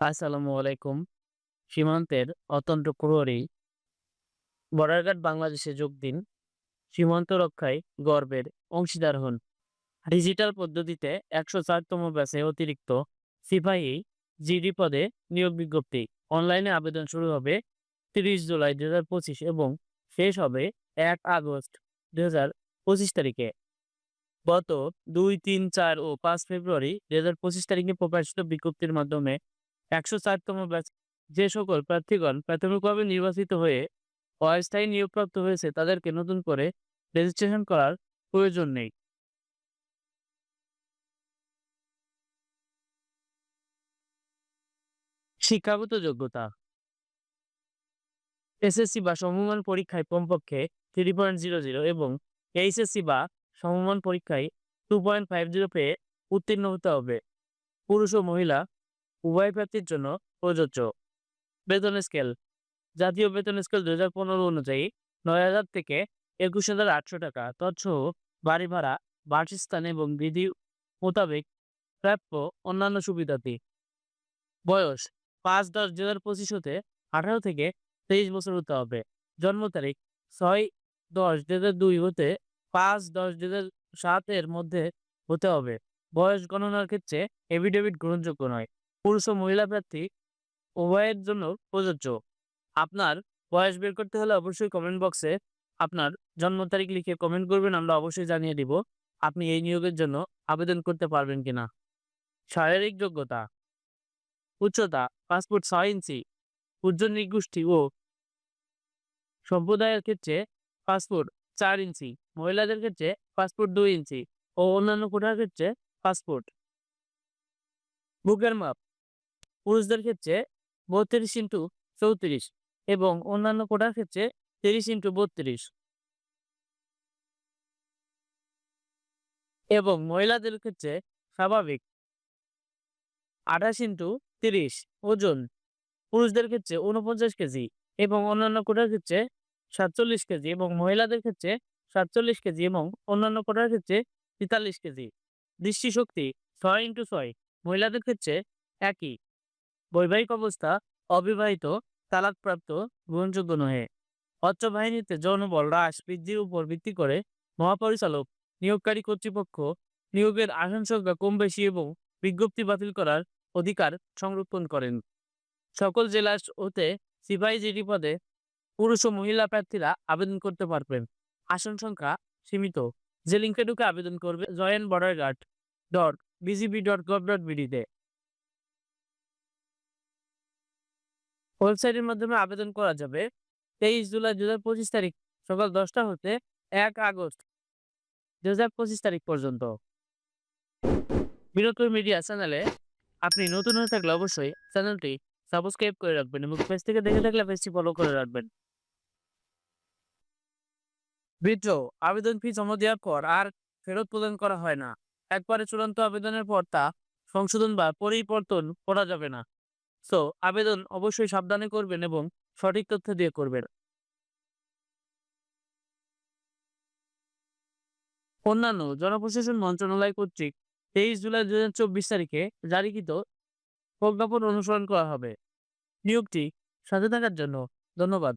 আসসালামু আলাইকুম। সীমান্তের অত্যন্ত প্রহরী বর্ডার বাংলাদেশে যোগ দিন। সীমান্ত রক্ষায় গর্বের অংশীদার হন। ডিজিটাল পদ্ধতিতে একশো চারতম ব্যাচে অতিরিক্ত সিপাহী জিডি পদে নিয়োগ বিজ্ঞপ্তি। অনলাইনে আবেদন শুরু হবে তিরিশ জুলাই দু হাজার পঁচিশ এবং শেষ হবে এক আগস্ট দু হাজার পঁচিশ তারিখে। গত দুই, তিন, চার ও পাঁচ ফেব্রুয়ারি দু হাজার পঁচিশ তারিখে প্রকাশিত বিজ্ঞপ্তির মাধ্যমে একশো চারতম ব্যাচ, যে সকল প্রার্থীগণ প্রাথমিকভাবে নির্বাচিত হয়ে অস্থায়ী নিয়োগপ্রাপ্ত হয়েছে, তাদেরকে নতুন করে রেজিস্ট্রেশন করার প্রয়োজন নেই। শিক্ষাগত যোগ্যতা। এসএসসি বা সমমান পরীক্ষায় কমপক্ষে থ্রি পয়েন্ট জিরো জিরো এবং এইচএসসি বা সমমান পরীক্ষায় টু পয়েন্ট ফাইভ জিরো পেয়ে উত্তীর্ণ হতে হবে। পুরুষ ও মহিলা উভয় প্রার্থীর জন্য প্রযোজ্য। বেতন স্কেল। জাতীয় বেতন স্কেল দুই হাজার পনেরো অনুযায়ী নয় হাজার থেকে একুশ হাজার আটশো টাকা। তৎসহ বাড়ি ভাড়া বাসস্থান এবং বিধি মোতাবেক প্রাপ্য অন্যান্য সুবিধাদি। বয়স, পাঁচ দশ দু হাজার পঁচিশ হতে আঠারো থেকে তেইশ বছর হতে হবে। জন্ম তারিখ, ছয় দশ দু হাজার দুই হতে পাঁচ দশ দু হাজার সাতের মধ্যে হতে হবে। বয়স গণনার ক্ষেত্রে এভিডেভিট গ্রহণযোগ্য নয়। পুরুষ ও মহিলা প্রার্থী উভয়ের জন্য প্রযোজ্য। আপনার বয়স বের করতে হলে অবশ্যই কমেন্ট বক্সে আপনার জন্ম তারিখ লিখে কমেন্ট করবেন, আমরা অবশ্যই জানিয়ে দিব আপনি এই নিয়োগের জন্য আবেদন করতে পারবেন কিনা। শারীরিক যোগ্যতা, উচ্চতা পাসপোর্ট ছয় ইঞ্চি, উজ্জ্বল নিগোষ্ঠী ও সম্প্রদায়ের ক্ষেত্রে পাসপোর্ট চার ইঞ্চি, মহিলাদের ক্ষেত্রে পাসপোর্ট দুই ইঞ্চি ও অন্যান্য কোটার ক্ষেত্রে পাসপোর্ট বুকের মাপ পুরুষদের ক্ষেত্রে বত্রিশ ইন্টু চৌত্রিশ এবং অন্যান্য কোটার ক্ষেত্রে তিরিশ ইন্টু বত্রিশ। এবং মহিলাদের ক্ষেত্রে স্বাভাবিক। আঠাশ ইন্টু তিরিশ ওজন। পুরুষদের ক্ষেত্রে উনপঞ্চাশ কেজি এবং অন্যান্য কোটার ক্ষেত্রে সাতচল্লিশ কেজি এবং মহিলাদের ক্ষেত্রে সাতচল্লিশ কেজি এবং অন্যান্য কোটার ক্ষেত্রে তেতাল্লিশ কেজি। দৃষ্টিশক্তি ছয় ইন্টু ছয়। মহিলাদের ক্ষেত্রে একই। বৈবাহিক অবস্থা অবিবাহিত, তালাকপ্রাপ্ত, গ্রহণযোগ্য নহে। অত্র বাহিনীতে জনবল হ্রাস বৃদ্ধির উপর ভিত্তি করে মহাপরিচালক নিয়োগকারী কর্তৃপক্ষ নিয়োগের আসন সংখ্যা কম বেশি এবং বিজ্ঞপ্তি বাতিল করার অধিকার সংরক্ষণ করেন। সকল জেলা হতে সিপাহী জিডি পদে পুরুষ ও মহিলা প্রার্থীরা আবেদন করতে পারবেন। আসন সংখ্যা সীমিত। যে লিঙ্কে ঢুকে আবেদন করবে, join border guard dot BGB dot gov dot বিডিতে। ওয়েবসাইটের মাধ্যমে আবেদন করা যাবে। তেইশ জুলাই দু হাজার পঁচিশ তারিখ সকাল দশটা হতে এক আগস্ট দু হাজার পঁচিশ তারিখ পর্যন্ত। বিরোধ মিডিয়া চ্যানেলে আপনি নতুন হয়ে থাকলে অবশ্যই চ্যানেলটি সাবস্ক্রাইব করে রাখবেন এবং পেজ থেকে দেখে থাকলে পেজটি ফলো করে রাখবেন। বিদ্রোহ আবেদন ফি জমা দেওয়ার পর আর ফেরত প্রদান করা হয় না। একবারে চূড়ান্ত আবেদনের পর তা সংশোধন বা পরিবর্তন করা যাবে না। সো আবেদন অবশ্যই সাবধানে করবেন এবং সঠিক তথ্য দিয়ে করবেন। অন্যান্য জনপ্রশাসন মন্ত্রণালয় কর্তৃক তেইশ জুলাই দু হাজার চব্বিশ তারিখে জারিকৃত প্রজ্ঞাপন অনুসরণ করা হবে। নিয়োগটি সাথে থাকার জন্য ধন্যবাদ।